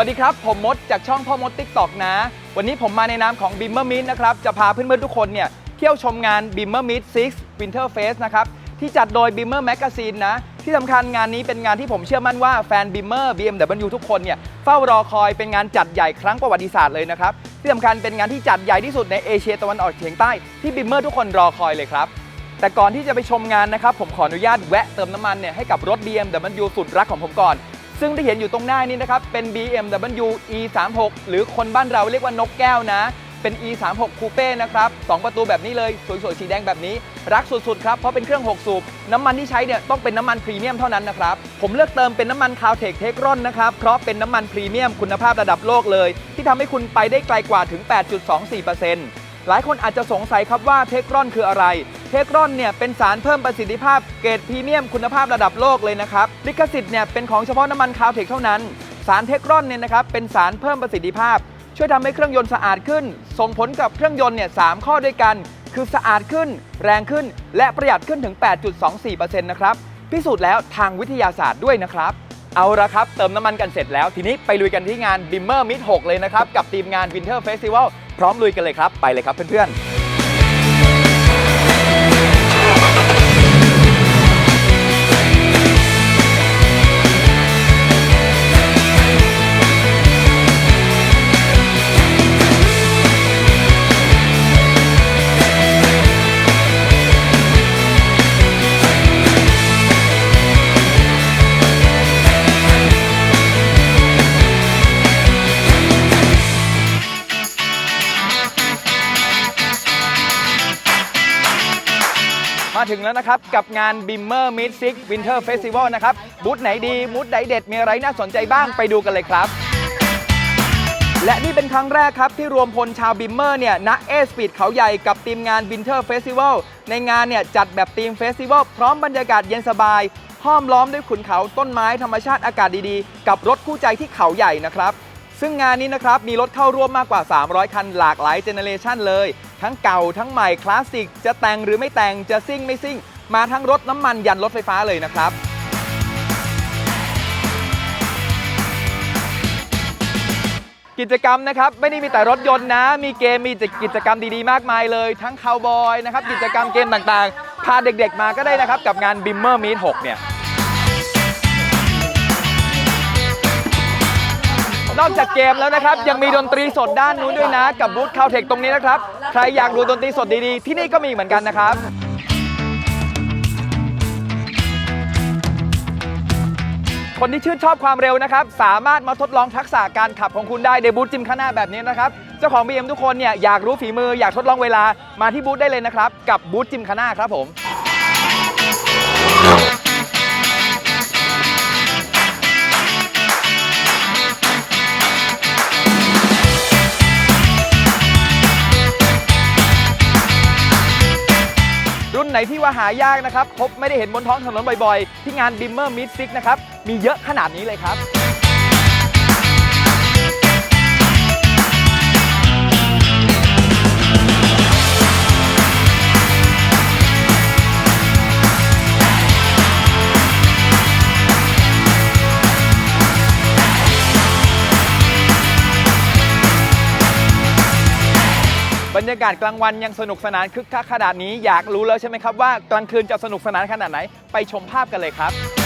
วัสดีครับ ผมมดจากช่องพ่อมดติ๊กตอกนะ วันนี้ผมมาในนามของ b i m m e r Meet นะครับ จะพาเพื่อนๆทุกคนเนี่ยเที่ยวชมงาน b i m m e r Meet 6 Winter Fest นะครับ ที่จัดโดย b i m m e r Magazine นะ ที่สำคัญงานนี้เป็นงานที่ผมเชื่อมั่นว่าแฟน b i m m e r BMW ทุกคนเนี่ยเฝ้ารอคอยเป็นงานจัดใหญ่ครั้งประวัติศาสตร์เลยนะครับ ที่สำคัญเป็นงานที่จัดใหญ่ที่สุดในเอเชียตะวันออกเฉียงใต้ที่ b i m m e r ทุกคนรอคอยเลยครับแต่ก่อนที่จะไปชมงานนะครับผมขออนุญาตแวะเติมน้ำมันเนี่ยให้กับรถ BMW สุดรักของผมก่อน ซึ่งที่เห็นอยู่ตรงหน้านี้นะครับ เป็น BMW E36 หรือคนบ้านเราเรียกว่านกแก้วนะ เป็น E36 คูเป้นะครับสองประตูแบบนี้เลย สวยๆ สีแดงแบบนี้ รักสุดๆ ครับ เพราะเป็นเครื่อง 6 สูบ น้ำมันที่ใช้เนี่ยต้องเป็นน้ำมันพรีเมียมเท่านั้นนะครับ ผมเลือกเติมเป็นน้ำมันคาวเทคเทครอนนะครับ เพราะเป็นน้ำมันพรีเมียมคุณภาพระดับโลกเลย ที่ทำให้คุณไปได้ไกลกว่าถึง 8.24% หลายคนอาจจะสงสัยครับว่าเทครอนคืออะไร เทครอนเนี่ยเป็นสารเพิ่มประสิทธิภาพเกรดพรีเมียมคุณภาพระดับโลกเลยนะครับ ลิขสิทธิ์เนี่ยเป็นของเฉพาะน้ำมันคาวเทคเท่านั้น สารเทครอนเนี่ยนะครับเป็นสารเพิ่มประสิทธิภาพ ช่วยทำให้เครื่องยนต์สะอาดขึ้น ส่งผลกับเครื่องยนต์เนี่ยสามข้อด้วยกัน คือสะอาดขึ้น แรงขึ้น และประหยัดขึ้นถึง 8.24%นะครับพิสูจน์แล้วทางวิทยาศาสตร์ด้วยนะครับ เอาละครับ เติมน้ำมันกันเสร็จแล้ว ทีนี้ไปลุยกันที่งาน b i m m e r Meet 6เลยนะครับ กับทีมงาน Winter Festival พร้อมลุยกันเลยครับ ไปเลยครับเพื่อนๆ มาถึงแล้วนะครับ กับงาน b i m m e r Meet Six Winter Festival นะครับ บูธไหนดีบูธไหนเด็ดมีอะไรน่าสนใจบ้างไปดูกันเลยครับ และนี่เป็นครั้งแรกครับ ที่รวมพลชาวบิมเมอร์เนี่ยณเอสปีดเขาใหญ่กับทีมงาน Winter Festival ในงานเนี่ยจัดแบบทีมเฟสติวัลพร้อมบรรยากาศเย็นสบายห้อมล้อมด้วยขุนเขาต้นไม้ธรรมชาติอากาศดีๆ กับรถคู่ใจที่เขาใหญ่นะครับ ซึ่งงานนี้นะครับมีรถเข้าร่วมมากกว่า 300 คันหลากหลายเจเนเรชันเลย ทั้งเก่าทั้งใหม่คลาสสิก จะแต่งหรือไม่แต่งจะซิ่งไม่ซิ่ง มาทั้งรถน้ำมันยันรถไฟฟ้าเลยนะครับกิจกรรมนะครับไม่ได้มีแต่รถยนต์นะ มีเกมมีกิจกรรมดีๆ มากมายเลย ทั้งคาวบอยนะครับกิจกรรมเกมต่างๆ พาเด็กๆมาก็ได้นะครับ กับงาน b i m m e r Meet 6 เนี่ย นอกจากเกมแล้วนะครับ ยังมีดนตรีสดด้านนู้นด้วยนะ กับบูธคาวเทคตรงนี้นะครับ ใครอยากดูดนตรีสดดีๆ ที่นี่ก็มีเหมือนกันนะครับคนที่ชื่นชอบความเร็วนะครับ สามารถมาทดลองทักษะการขับของคุณได้ในบูธจิมข้างหน้าแบบนี้นะครับ เจ้าของ BM ทุกคนเนี่ยอยากรู้ฝีมืออยากทดลองเวลามาที่บูธได้เลยนะครับ กับบูธจิมข้างหน้าครับผม ไหนที่ว่าหายากนะครับพบไม่ได้เห็นบนท้องถนนบ่อยๆ ที่งานบิมเมอร์มิดซิกนะครับมีเยอะขนาดนี้เลยครับ รรยากาศกลางวันยังสนุกสนานคึกคักขนาดนี้อยากรู้แล้วใช่ไหมครับว่ากลางคืนจะสนุกสนานขนาดไหน ไปชมภาพกันเลยครับ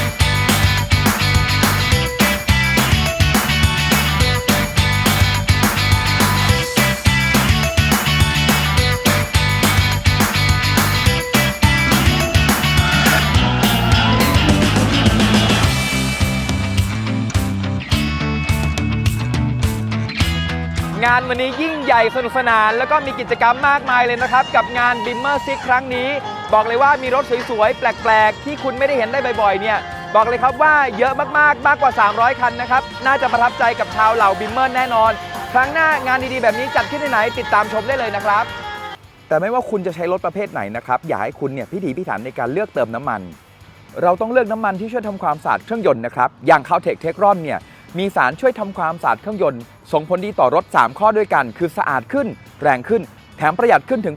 งานวันนี้ยิ่งใหญ่สนุกสนาน แล้วก็มีกิจกรรมมากมายเลยนะครับ กับงาน b i m m e r Six ครั้งนี้ บอกเลยว่ามีรถสวยๆ แปลกๆ ที่คุณไม่ได้เห็นได้บ่อยๆ เนี่ย บอกเลยครับว่าเยอะมากๆ มากกว่า 300 คันนะครับ น่าจะประทับใจกับชาวเหล่าบิมเมอร์แน่นอน ครั้งหน้างานดีๆ แบบนี้จัดขึ้นที่ไหนติดตามชมได้เลยนะครับ แต่ไม่ว่าคุณจะใช้รถประเภทไหนนะครับ อย่าให้คุณเนี่ยพิถีพิถันในการเลือกเติมน้ำมัน เราต้องเลือกน้ำมันที่ช่วยทำความสะอาดเครื่องยนต์นะครับ อย่างคาวเทคเทครอนเนี่ย มีสารช่วยทำความสะอาดเครื่องยนต์ ส่งผลดีต่อรถ 3 ข้อด้วยกัน คือสะอาดขึ้น แรงขึ้น แถมประหยัดขึ้นถึง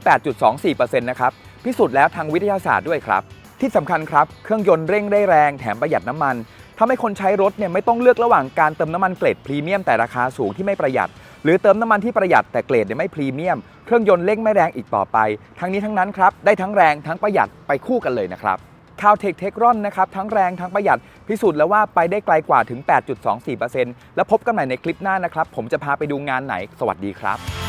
8.24%นะครับ พิสูจน์แล้วทางวิทยาศาสตร์ด้วยครับ ที่สำคัญครับ เครื่องยนต์เร่งได้แรง แถมประหยัดน้ำมันทำให้คนใช้รถเนี่ยไม่ต้องเลือกระหว่างการเติมน้ำมันเกรดพรีเมียมแต่ราคาสูงที่ไม่ประหยัด หรือเติมน้ำมันที่ประหยัดแต่เกรดเนี่ยไม่พรีเมียม เครื่องยนต์เร่งไม่แรงอีกต่อไป ทั้งนี้ทั้งนั้นครับได้ทั้งแรงทั้งประหยัดไปคู่กันเลยนะครับ คาวเทคเทครอนนะครับทั้งแรงทั้งประหยัดพิสูจน์แล้วว่าไปได้ไกลกว่าถึง 8.24%แล้วพบกันใหม่ในคลิปหน้านะครับ ผมจะพาไปดูงานไหน สวัสดีครับ